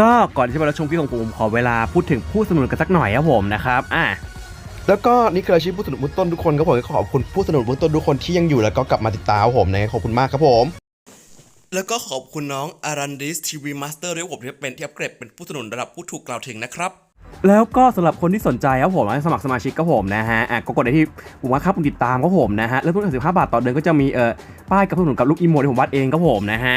ก็ก่อนที่จะไปรับชมคลิปของผมขอเวลาพูดถึงผู้สนับสนุนกันสักหน่อยครับผมนะครับอะแล้วก็นี่คืออาชีพผู้สนับสนุนเบื้องต้นทุกคนครับผมขอบคุณผู้สนับสนุนเบื้องต้นทุกคนที่ยังอยู่แล้วก็กลับมาติดตามผมนะขอบคุณมากครับผม แล้วก็ขอบคุณน้องอารันดิสทีวีมาสเตอร์ด้วยผมที่เป็นที่อัปเกรดเป็นผู้สนับสนุนระดับผู้ถูกกล่าวถึงนะครับแล้วก็สำหรับคนที่สนใจครับผมให้สมัครสมาชิกครับผมนะฮะอะก็กดได้ที่ปุ่มว่าครับปุ่มติดตามครับผมนะฮะแล้วทุกสิบห้าบาทต่อเดือนก็จะมีเอ่อป้ายกับผู้สนับสนุนกับลูกอีโมที่ผมวาดเองครับผมนะฮะ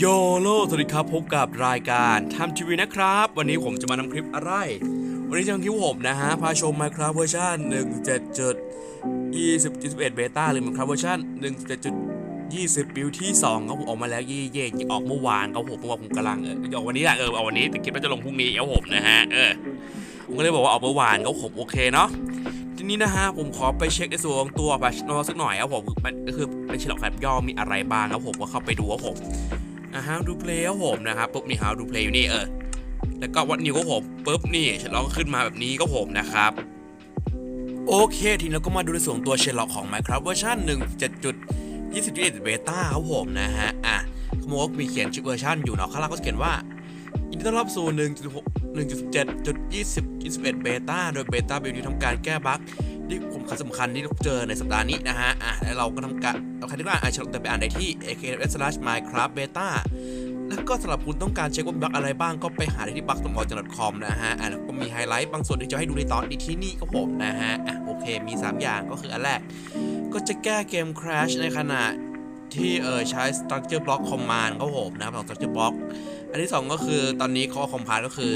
โยโลสวัสดีครับพบกับรายการทำทีวีนะครับ วันนี้ผมจะมานำคลิปอะไร วันนี้จะนำคลิปผมนะฮะ พาชม Minecraft เวอร์ชัน1.7 20 21เบต้าหรือ Minecraft เวอร์ชัน1.7 20บิลที่2ครับผมออกมาแล้วเย่เย่ออกเมื่อวานครับผมเมื่อวานผมกำลังเออออกวันนี้แหละเออเอาวันนี้แต่คลิปว่าจะลงพรุ่งนี้ครับผมนะฮะเออผมก็เลยบอกว่าออกเมื่อวานครับผมโอเคเนาะทีนี้นะฮะผมขอไปเช็คในส่วนของตัวบัชโนสักหน่อยครับผมมันก็คือเป็นฉลองแบบย่อมีอะไรบ้างครับผมก็เข้าไปดูครับผม อ่า how to play ครับผมนะครับปุ๊บนี่ how to play อยู่นี่เออแล้วก็วัดนิ้วก็ผมปุ๊บนี่เชลล็อกขึ้นมาแบบนี้ก็ผมนะครับ โอเคทีนี้เราก็มาดูในส่วนตัวเชลล็อกของ Minecraft เวอร์ชัน1.7.21 Beta ครับผมนะฮะอะขาบอกว่ามีเขียนชื่อเวอร์ชันอยู่เนาะข้างล่างก็จะเขียนว่ายินดีต้อนรับสู่1.7.20.21 Beta โดย Beta บิลที่ทำการแก้บั๊ก ที่ผมคัญสำคัญที่เราเจอในสัปดาห์นี้นะฮะอะแล้วเราก็ทำการเราใครที่ว่าอ่านเชิญแต่ไปอ่านได้ที่ akms/minecraft beta แล้วก็สำหรับคุณต้องการเช็คว่าบั๊กอะไรบ้างก็ไปหาได้ที่ b u g s m o j c o m นะฮะอะแล้วก็มีไฮไลท์บางส่วนที่จะให้ดูในตอนนี้ที่นี่ก็ผมนะฮะอะโอเคมี 3 อย่างก็คืออันแรก ก็จะแก้เกม crash ในขณะที่เออใช้ structure block command ก็ผมนะครับของ structure block อันที่ 2 ก็คือตอนนี้ข้อคอมพานก็คือ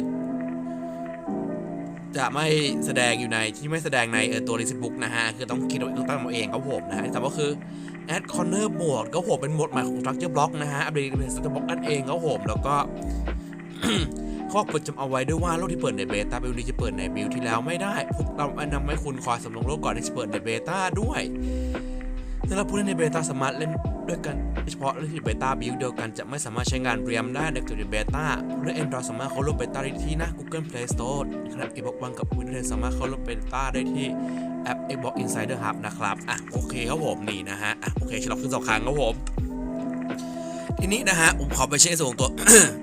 จะไม่แสดงอยู่ในที่ไม่แสดงในเออตัว list book นะฮะ คือต้องคิดต้องตั้งมาเองครับผมนะฮะที่สามก็คือ add corner mode ก็ผมเป็นโหมดใหม่ของ structure block นะฮะอัปเดตเป็น structure block นั่นเองครับผมแล้วก็ข้อควรจำเอาไว้ด้วยว่าโลกที่เปิดในเบต้าบิลนี้จะเปิดในบิลที่แล้วไม่ได้พวกเราแนะนำให้คุณคอยสำรองโลกก่อนที่จะเปิดในเบต้าด้วยสำหรับผู้เล่นในเบต้าสามารถเล่น ด้วยกันโดยเฉพาะเล่นเบต้าบิลเดียวกันจะไม่สามารถใช้งานเรียมได้ในตัวเบต้าผู้เล่น Android สามารถเข้าร่วมเบต้าได้ที่หน้า Google Play Store ขณะ Xbox One กับ Windows สามารถเข้าร่วมเบต้าได้ที่แอป Xbox Insider Hub นะครับ อะ โอเคครับผม นี่นะฮะ อะ โอเคฉลองขึ้นสองครั้งครับผม ทีนี้นะฮะ ผมขอไปเช็คส่วนตัว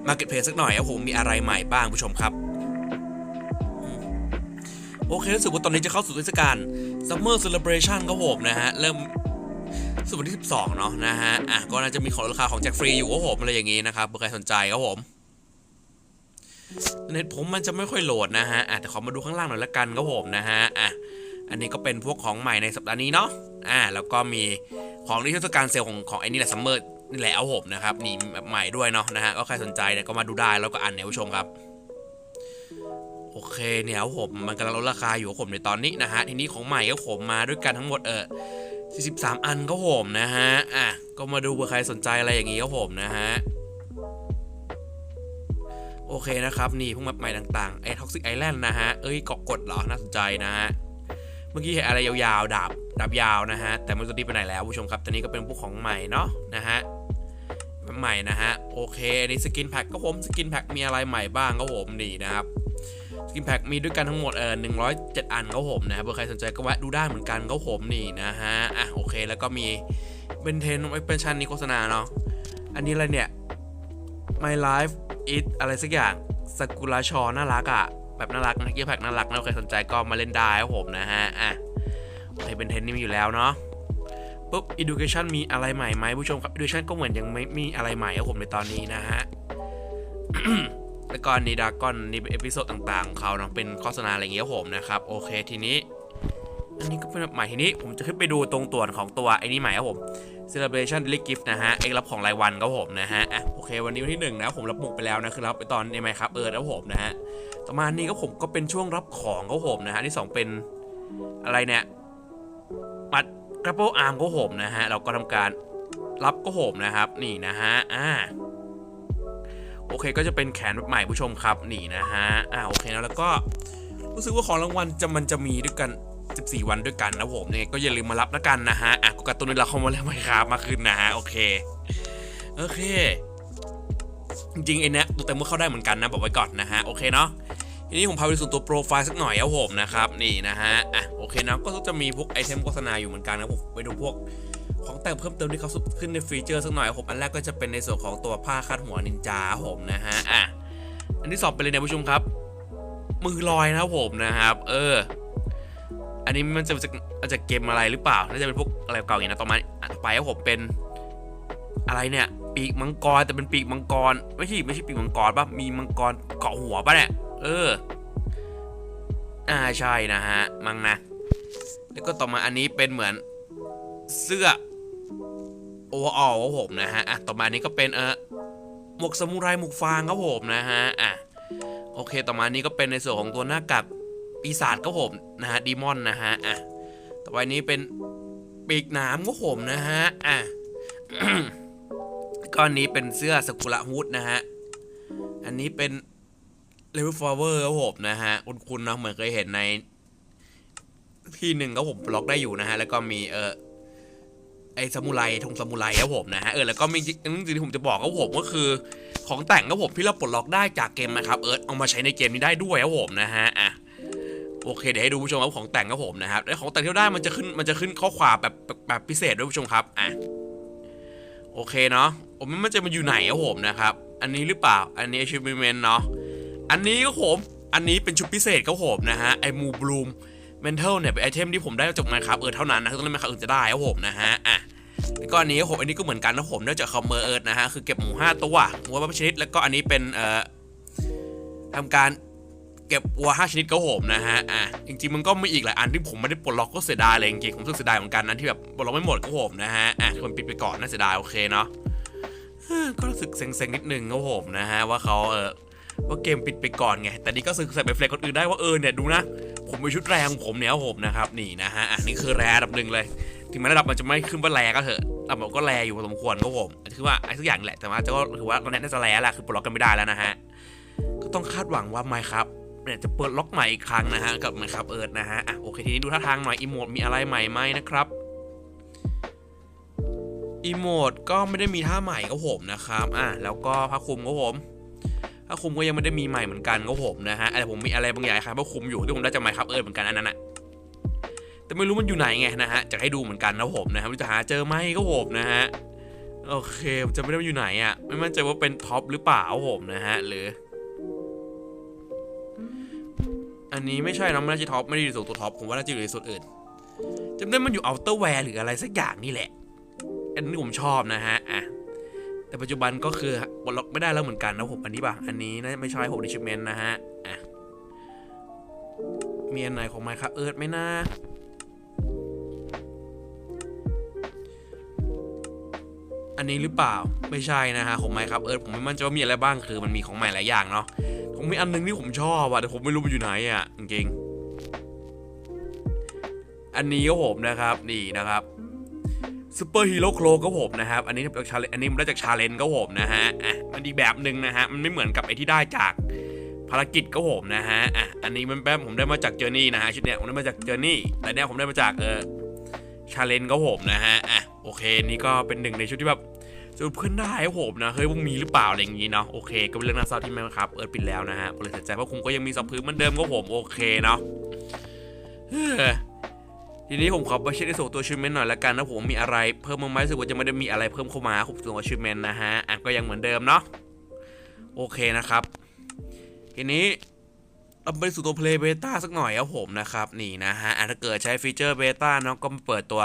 Marketplace สักหน่อยครับผม มีอะไรใหม่บ้างผู้ชมครับโอเครู้สึกว่าตอนนี้จะเข้าสู่เทศกาล Summer Celebration ครับผมนะฮะ เริ่ม สุดวันที่ 12 เนาะนะฮะ อะ ก็น่าจะมีของราคาของแจกฟรีอยู่ครับผมอะไรอย่างงี้นะครับเผื่อใครสนใจครับผมเน็ตผมมันจะไม่ค่อยโหลดนะฮะอะแต่ขอมาดูข้างล่างหน่อยละกันครับผมนะฮะ อะ อันนี้ก็เป็นพวกของใหม่ในสัปดาห์นี้เนาะ อะแล้วก็มีของที่เทศกาลเซลล์ของของไอ้นี่แหละซัมเมอร์นี่แหละครับผมนะครับ นี่แบบใหม่ด้วยเนาะนะฮะ ก็ใครสนใจเนี่ยก็มาดูได้แล้วก็อ่านเนี่ยผู้ชมครับโอเคเนี่ยผมมันกำลังลดราคาอยู่ผมในตอนนี้นะฮะทีนี้ของใหม่ก็ผมมาด้วยกันทั้งหมดเออ 43 อันก็ผมนะฮะ อะ ก็มาดูเผื่อใครสนใจอะไรอย่างงี้ก็ผมนะฮะ โอเคนะครับ นี่พวกแมปใหม่ต่างๆ ไอ้ท็อกซิกไอแลนด์นะฮะ เอ้ยเกาะกดเหรอ น่าสนใจนะฮะ เมื่อกี้เห็นอะไรยาวๆ ดาบ ดาบยาวนะฮะ แต่ไม่รู้ตัวนี้ไปไหนแล้วผู้ชมครับตอนนี้ก็เป็นพวกของใหม่เนาะนะฮะใหม่นะฮะ โอเคอันนี้สกินแพ็คก็ผม สกินแพ็คมีอะไรใหม่บ้างก็ผมนี่นะครับ สกินแพ็คมีด้วยกันทั้งหมดเออหนึ่งร้อยเจ็ดอันก็ผมนะครับเผื่อใครสนใจก็แวะดูได้เหมือนกันก็ผมนี่นะฮะอะโอเคแล้วก็มีเป็นเทนเป็นชั้นนี้โฆษณาเนาะอันนี้อะไรเนี่ย My Life It อะไรสักอย่างสกุลาชอน่ารักอะแบบน่ารักนะกินแพ็คน่ารักนะใครสนใจก็มาเล่นได้ครับผมนะฮะอะโอเคเป็นเทนนี่มีอยู่แล้วเนาะปุ๊บ education มีอะไรใหม่ไหมผู้ชมครับ education ก็เหมือนยังไม่มีอะไรใหม่ครับผมในตอนนี้นะฮะ แล้วก็นีดากอนนี่เป็นเอพิโซดต่างๆของเขาเนาะเป็นโฆษณาอะไรอย่างเงี้ยครับผมนะครับโอเคทีนี้ อันนี้ก็เป็นใหม่ทีนี้ผมจะขึ้นไปดูตรงตัวของตัวไอ้นี่ใหม่ครับผม celebration daily gift นะฮะเอกรับของรายวันครับผมนะฮะอะโอเค วันนี้วันที่หนึ่งนะผมรับหมกไปแล้วนะคือรับไปตอนในไหมครับเออครับผมนะฮะต่อมานี้ก็ผมก็เป็นช่วงรับของครับผมนะฮะที่สองเป็นอะไรเนี่ยปัดกระเป๋าอาร์มก็ผมนะฮะเราก็ทำการรับก็ผมนะครับนี่นะฮะอ่า โอเคก็จะเป็นแขนแบบใหม่ผู้ชมครับนี่นะฮะอ่าโอเคนะแล้วก็รู้สึกว่าของรางวัลจะมันจะมีด้วยกัน 14 วันด้วยกันนะผมยังไงก็อย่าลืมมารับแล้วกันนะฮะอะกูการ์ตูนเราเข้ามาแล้วไหมครับมาคืนนะฮะโอเคโอเค จริงไอ้นี้ตัวเต็มก็เข้าได้เหมือนกันนะบอกไว้ก่อนนะฮะโอเคเนาะทีนี้ผมพาไปดูส่วนตัวโปรไฟล์สักหน่อยครับผมนะครับนี่นะฮะอะโอเคนะก็จะมีพวกไอเทมโฆษณาอยู่เหมือนกันนะผมไปดูพวก ของแต่งเพิ่มเติมที่เขาขึ้นในฟีเจอร์สักหน่อยผมอันแรกก็จะเป็นในส่วนของตัวผ้าคาดหัวนินจาผมนะฮะอะอันที่สองเป็นเลยนะผู้ชมครับ มือลอยนะผมนะครับ เออ อันนี้มันจะจะมาจากเกมอะไรหรือเปล่าน่าจะเป็นพวกอะไรเก่าอย่างนี้นะต่อมาต่อไปครับผมเป็นอะไรเนี่ย ปีกมังกรแต่เป็นปีกมังกรไม่ใช่ไม่ใช่ปีกมังกรป่ะมีมังกรเกาะหัวป่ะเนี่ยเออ อ่าใช่นะฮะ มังนะแล้วก็ต่อมาอันนี้เป็นเหมือนเสื้อ โอเวอร์ออลครับผมนะฮะอะต่อมาอันนี้ก็เป็นเออหมวกซามูไรหมวกฟางครับผมนะฮะอะโอเคต่อมานี้ก็เป็นในส่วนของตัวหน้ากากปีศาจครับผมนะฮะดีมอนนะฮะอะต่อไปนี้เป็นปีกหนามครับผมนะฮะอะก้อนนี้เป็นเสื้อสกุระฮูดนะฮะอันนี้เป็นเลเวลฟลาเวอร์ครับผมนะฮะคุณคุณนะเหมือนเคยเห็นในที่หนึ่งก็ผมบล็อกได้อยู่นะฮะแล้วก็มีเออ อ้ซามูไรธงซามูไรครับผมนะฮะเออแล้วก็มีจริงๆที่ผมจะบอกครับผมก็คือ ของแต่งครับผมที่เราปลดล็อกได้จากเกมนะครับเอิร์ธเอามาใช้ในเกมนี้ได้ด้วยครับผมนะฮะอะโอเคเดี๋ยวให้ดูผู้ชมครับของแต่งครับผมนะครับแล้วของแต่งที่เราได้มันจะขึ้นมันจะขึ้นข้อความแบบแบบพิเศษด้วยผู้ชมครับอะโอเคเนาะผมมันจะมาอยู่ไหนครับผมนะครับ อันนี้หรือเปล่าอันนี้ achievement เนาะอันนี้ก็ผมอันนี้เป็นชุดพิเศษครับผมนะฮะไอ้มูบลูม เมนเทลเนี่ยเป็นไอเทมที่ผมได้จากไมครับเออเท่านั้นนะต้องเล่นไมครับอื่นจะได้ครับผมนะฮะอะแล้วก็อันนี้ผมอันนี้ก็เหมือนกันนะผมเนื่องจากคอมเมอร์เอิร์ดนะฮะคือเก็บหมู5ตัวหมู5ชนิดแล้วก็อันนี้เป็นเอ่อทำการเก็บวัว5ชนิดครับผมนะฮะอะจริงๆมันก็มีอีกหลายอันที่ผมไม่ได้ปลดล็อกก็เสียดายเลยจริงๆผมรู้สึกเสียดายเหมือนกันนะที่แบบปลดล็อกไม่หมดครับผมนะฮะอะคนปิดไปก่อนน่าเสียดายโอเคเนาะก็รู้สึกเซ็งๆนิดนึงครับผมนะฮะว่าเขาเออ ว่าเกมปิดไปก่อนไง แต่นี่ก็สึกใส่ไปเฟลกคนอื่นได้ว่าเออเนี่ยดูนะ ผมมีชุดแรงของผมเนี่ยผมนะครับนี่นะฮะอะนี่คือแรอันดับหนึ่งเลย ถึงแม้ระดับมันจะไม่ขึ้นว่าแรก็เถอะแต่มันก็แรอยู่พอสมควรครับผมคือว่าไอ้ทุกอย่างแหละแต่ว่าจะก็ถือว่าตอนนี้น่าจะแรแหละคือปลดล็อกกันไม่ได้แล้วนะฮะก็ต้องคาดหวังว่าไมครับเนี่ยจะเปิดล็อกใหม่อีกครั้งนะฮะกับไมครับเอิร์ดนะฮะอะโอเคทีนี้ดูท่าทางหน่อยอีโมดมีอะไรใหม่ไหมนะครับอีโมดก็ไม่ได้มีท่าใหม่ครับผมนะครับ อะ แล้วก็ผ้าคลุมครับผม ผ้าคุมก็ยังไม่ได้มีใหม่เหมือนกันครับผมนะฮะแต่ผมมีอะไรบางอย่างครับผ้าคุมอยู่ที่ผมได้จากไมครับเอิร์ดเหมือนกันอันนั้นอะแต่ไม่รู้มันอยู่ไหนไงนะฮะจะให้ดูเหมือนกันนะผมนะครับจะหาเจอไหมก็ผมนะฮะโอเคผมจะไม่ได้ว่าอยู่ไหนอะไม่มั่นใจว่าเป็นท็อปหรือเปล่าผมนะฮะหรือ อันนี้ไม่ใช่นะไม่น่าจะท็อปไม่ได้อยู่ส่วนตัวท็อปผมว่าน่าจะอยู่ในส่วนอื่นจำได้มันอยู่อัลเตอร์แวร์หรืออะไรสักอย่างนี่แหละอันนี้ผมชอบนะฮะอะ แต่ปัจจุบันก็คือบล็อกไม่ได้แล้วเหมือนกันนะผมอันนี้ป่ะ อันนี้นะไม่ใช่ผมดิชิเมนนะฮะอะมีอันไหนของไมค์ครับเอิร์ธไหมนะอันนี้หรือเปล่าไม่ใช่นะฮะของไมค์ครับเอิร์ธผมไม่มั่นใจว่ามีอะไรบ้างคือมันมีของใหม่หลายอย่างเนาะผมมีอันหนึงที่ผมชอบอะแต่ผมไม่รู้มันอยู่ไหนอะจริงๆอันนี้ก็ผมนะครับนี่นะครับ ซูเปอร์ฮีโร่โคลก็ผมนะครับ อันนี้จากชาเลนอันนี้มันได้จากชาเลนก็ผมนะฮะ อะ มันอีกแบบหนึ่งนะฮะ มันไม่เหมือนกับไอที่ได้จากภารกิจก็ผมนะฮะ อะ อันนี้มันแป๊บผมได้มาจากเจอร์นี่นะฮะชุดเนี้ยผมได้มาจากเจอร์นี่ แต่เนี้ยผมได้มาจากเออชาเลนก็ผมนะฮะ อะ โอเค นี่ก็เป็นหนึ่งในชุดที่แบบจะเพื่อนได้ผมนะ เฮ้ยพวกมีหรือเปล่าอะไรอย่างงี้เนาะ โอเค ก็เป็นเรื่องน่าเศร้าที่แม่ครับ เอิร์ดปิดแล้วนะฮะบริษัทใจเพราะคุณก็ยังมีสับพื้นเหมือนเดิมก็ผม โอเคเนาะ ทีนี้ผมขอไปเช็คในส่วนตัวชิมเมนหน่อยละกันนะผมมีอะไรเพิ่มมาไหมรู้สึกว่าจะไม่ได้มีอะไรเพิ่มเข้ามาผมส่วนตัวชิมเมนนะฮะอะก็ยังเหมือนเดิมเนาะโอเคนะครับ ทีนี้เราไปสู่ตัวเพลย์เบต้าสักหน่อยครับผมนะครับนี่นะฮะถ้าเกิดใช้ฟีเจอร์เบต้าเนาะก็มาเปิดตัว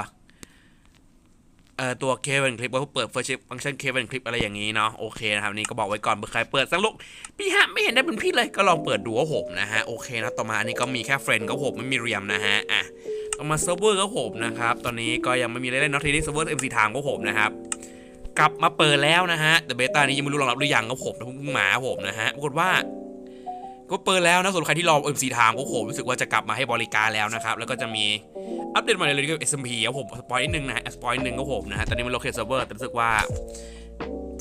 เอ่อตัว k เค v นคลิปว่าเปิดฟังก์ชัน k เค n นคลิปอะไรอย่างนี้เนาะโอเคนะครับนี่ก็บอกไว้ก่อนเผื่อใครเปิดสักลูกพี่ฮะไม่เห็นได้เป็นพี่เลยก็ลองเปิดดูว่าผมนะฮะโอเคนะต่อมาอันนี้ก็มีแค่เฟรนด์ก็ผมไม่มีเรียมนะฮะอะเอมาเซิร์ฟเวอร์ครับผมนะครับตอนนี้ก็ยังไม่มีอะไรเล่นนอทีนี้เซิร์ฟเวอร์ MC Time ครับผมนะครับกลับมาเปิดแล้วนะฮะแต่เบต้านี้ยังไม่รู้รองรับหรือยังครับผมนะพิ่งมาครับผมนะฮะปรากฏว่า ก็เปิดแล้วนะส่วนใครที่รอ MC Time ก็ผมรู้สึกว่าจะกลับมาให้บริการแล้วนะครับ แล้วก็จะมีอัปเดตใหม่เลยเกี่ยวกับ SMP ครับผมสปอยนิดนึงนะฮะสปอยนิดนึงครับผมนะฮะตอนนี้มันโลเคชั่นเซิร์ฟเวอร์แต่รู้สึกว่า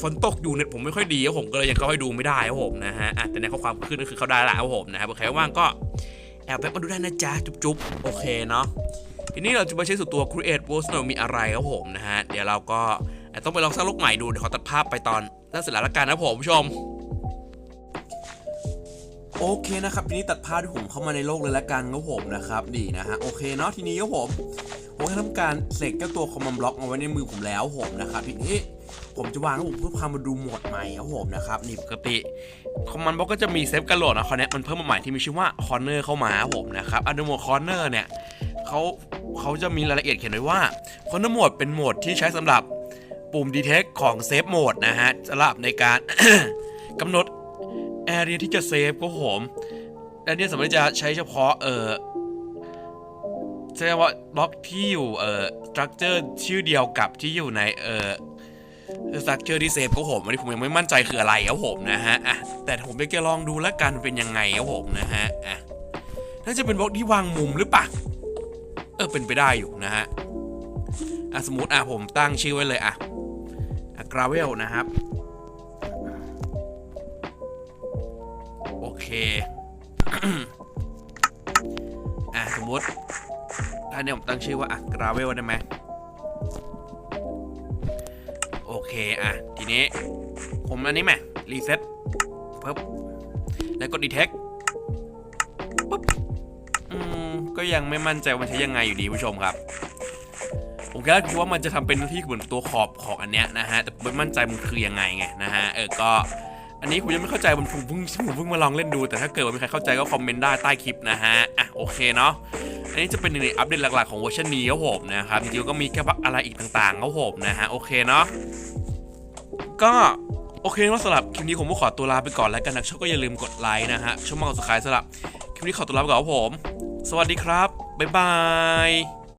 ฝนตกอยู่เน็ตผมไม่ค่อยดีครับผมก็เลยยังเข้าให้ดูไม่ได้ครับผมนะฮะแต่ในข้อความขึ้นก็คือเข้าได้ละครับผมนะครับใครว่างก็แอบไปมาดูได้นะจ๊ะจุ๊บๆโอเคเนาะทีนี้เราจะมาใช้สุดตัว Create Post เรามีอะไรครับผมนะฮะเดี๋ยวเราก็ต้องไปลองสร้างโลกใหม่ดูเดี๋ยวขอตัดภาพไปตอนน่าเสร็จแล้วละกันนะผมผู้ชม โอเคนะครับทีนี้ตัดภาพที่ผมเข้ามาในโลกเลยละกันครับผมนะครับดีนะฮะโอเคเนาะทีนี้ครับผมผมจะทำการเสกเจ้าตัวคอมมานบล็อกเอาไว้ในมือผมแล้วผมนะครับทีนี้ผมจะวางให้ผมเพื่อพามาดูโหมดใหม่ครับผมนะครับนี่ปกติคอมมานบล็อกก็จะมีเซฟกระโหลกนะคราวนี้มันเพิ่มมาใหม่ที่มีชื่อว่าคอร์เนอร์เข้ามาครับผมนะครับอันโหมดคอร์เนอร์เนี่ยเขาเขาจะมีรายละเอียดเขียนไว้ว่าคอร์เนอร์โหมดเป็นโหมดที่ใช้สำหรับปุ่ม detect ของเซฟโหมดนะฮะสำหรับในการกำหนด เรียที่จะเซฟก็ผมแอเรียสามารถจะใช้เฉพาะเอ่อใช้เฉพาบล็อกที่อยู่เอ่อสตรัคเจอร์ชื่อเดียวกับที่อยู่ในเอ่อสตรัคเจอร์ที่เซฟก็ผมอันนี้ผมยังไม่มั่นใจคืออะไรครับผมนะฮะอะแต่ผมจะลองดูแล้วกันเป็นยังไงครับผมนะฮะอะน่าจะเป็นบล็อกที่วางมุมหรือเปล่าเออเป็นไปได้อยู่นะฮะอะสมมติอะผมตั้งชื่อไว้เลยอะอะกราเวลนะครับ เคอะสมมติถ้าเนี่ยผมตั้งชื่อว่าอะกราเวลได้ไหมโอเคอะทีนี้ ผมอันนี้ไหมรีเซ็ตปึ๊บแล้วกด detect ปึ๊บอืมก็ยังไม่มั่นใจว่ามันใช้ยังไงอยู่ดีผู้ชมครับผมแค่คิดว่ามันจะทำเป็นหน้าที่เหมือนตัวขอบของอันเนี้ยนะฮะแต่ไม่มั่นใจมันคือยังไงไงนะฮะเออก็ อันนี้ผมยังไม่เข้าใจผมเพิ่งผมเพิ่งมาลองเล่นดู แต่ถ้าเกิดว่ามีใครเข้าใจก็คอมเมนต์ได้ใต้คลิปนะฮะ อะโอเคเนาะ อันนี้จะเป็นหนึ่งในอัปเดตหลักๆของเวอร์ชันนี้ครับผมนะครับ จริงๆก็มีแค่บัอะไรอีกต่างๆครับผมนะฮะ โอเคเนาะ ก็โอเคว่าสำหรับคลิปนี้ผมก็ขอตัวลาไปก่อนแล้วกันนะชอบก็อย่าลืมกดไลค์นะฮะช่องมากดสไครต์สำหรับคลิปนี้ขอตัวลาไปก่อนครับผม สวัสดีครับ บ๊ายบาย